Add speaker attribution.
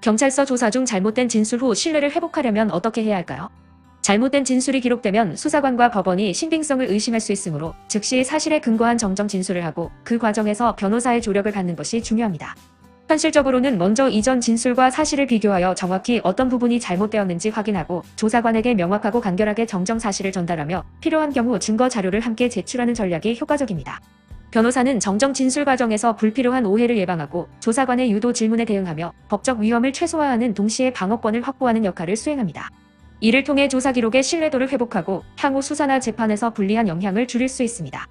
Speaker 1: 경찰서 조사 중 잘못된 진술 후 신뢰를 회복하려면 어떻게 해야 할까요? 잘못된 진술이 기록되면 수사관과 법원이 신빙성을 의심할 수 있으므로 즉시 사실에 근거한 정정 진술을 하고 그 과정에서 변호사의 조력을 받는 것이 중요합니다. 현실적으로는 먼저 이전 진술과 사실을 비교하여 정확히 어떤 부분이 잘못되었는지 확인하고 조사관에게 명확하고 간결하게 정정 사실을 전달하며 필요한 경우 증거 자료를 함께 제출하는 전략이 효과적입니다. 변호사는 정정 진술 과정에서 불필요한 오해를 예방하고 조사관의 유도 질문에 대응하며 법적 위험을 최소화하는 동시에 방어권을 확보하는 역할을 수행합니다. 이를 통해 조사 기록의 신뢰도를 회복하고 향후 수사나 재판에서 불리한 영향을 줄일 수 있습니다.